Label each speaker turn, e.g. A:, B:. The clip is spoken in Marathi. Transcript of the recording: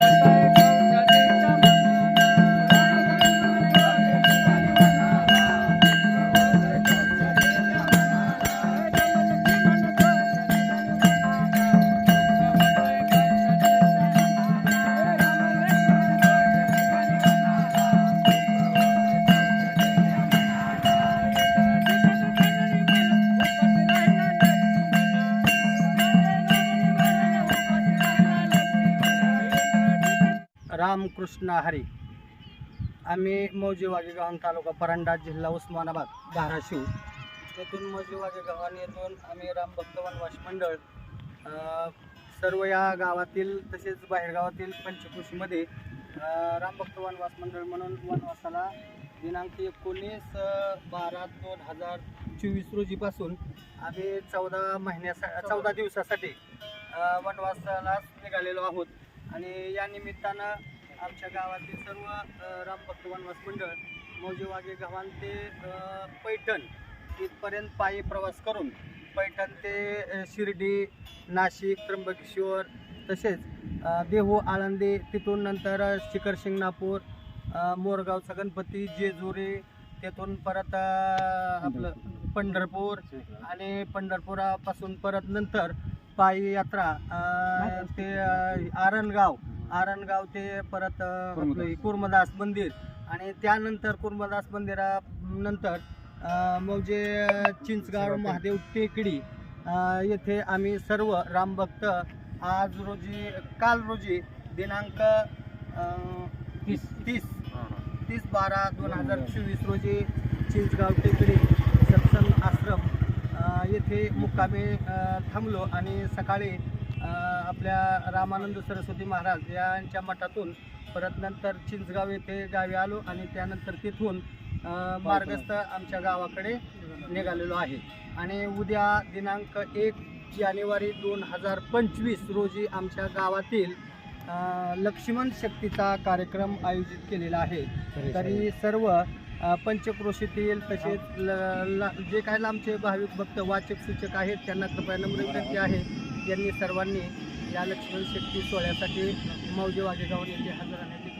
A: Bye. रामकृष्ण हरी. आम्ही मौजी वागेगाव तालुका परांडा जिल्हा उस्मानाबाद धाराशिव. येथून मौजी वागेगावान येथून आम्ही रामभक्त वनवास मंडळ सर्व या गावातील तसेच बाहेरगावातील पंचकृषीमध्ये रामभक्त वनवास मंडळ म्हणून वनवासाला दिनांक एकोणीस बारा दोन हजार चोवीस रोजीपासून आम्ही चौदा महिन्यासा चौदा दिवसासाठी वनवासाला निघालेलो आहोत. आणि या निमित्तानं आमच्या गावातील सर्व रामभक्त वनवास मंडळ मौजे वागे गव्हाण ते पैठण इथपर्यंत पायी प्रवास करून पैठण ते शिर्डी नाशिक त्र्यंबकेश्वर तसेच देहू आळंदी तिथून नंतर शिखर शिंगणापूर मोरगावचा गणपती जेजुरी तिथून परत आपलं पंढरपूर आणि पंढरपुरापासून परत नंतर पायी यात्रा अ, ते अ, आरणगाव आरणगाव ते परत अ, आपलं हे कुर्मदास मंदिर. आणि त्यानंतर कुर्मदास मंदिरानंतर अ, मौजे चिंचगाव महादेव टेकडी अ, येथे आम्ही सर्व रामभक्त आज रोजी काल रोजी दिनांक तीस. तीस. तीस बारा दोन हजार. चोवीस रोजी चिंचगाव टेकडी सत्संग आश्रम येथे मुक्कामी थांबलो आणि सकाळी आपल्या रामानंद सरस्वती महाराज यांच्या मठातून परत नंतर चिंचगाव येथे गावी आलो आणि त्यानंतर तिथून मार्गस्थ आमच्या गावाकडे निघालेलो आहे. आणि उद्या दिनांक एक जानेवारी दोन हजार पंचवीस रोजी आमच्या गावातील लक्ष्मण शक्तीचा कार्यक्रम आयोजित केलेला आहे. तरी सर्व पंचक्रोशीतील तसेच ल- ला- जे काही लांबचे भाविक भक्त वाचक सूचक आहेत त्यांना कृपया नम्र विनंती आहे. यांनी सर्वांनी या लक्ष्मण शक्ती सोहळ्यासाठी मौजे वागेगाव येथे हजर राहण्याची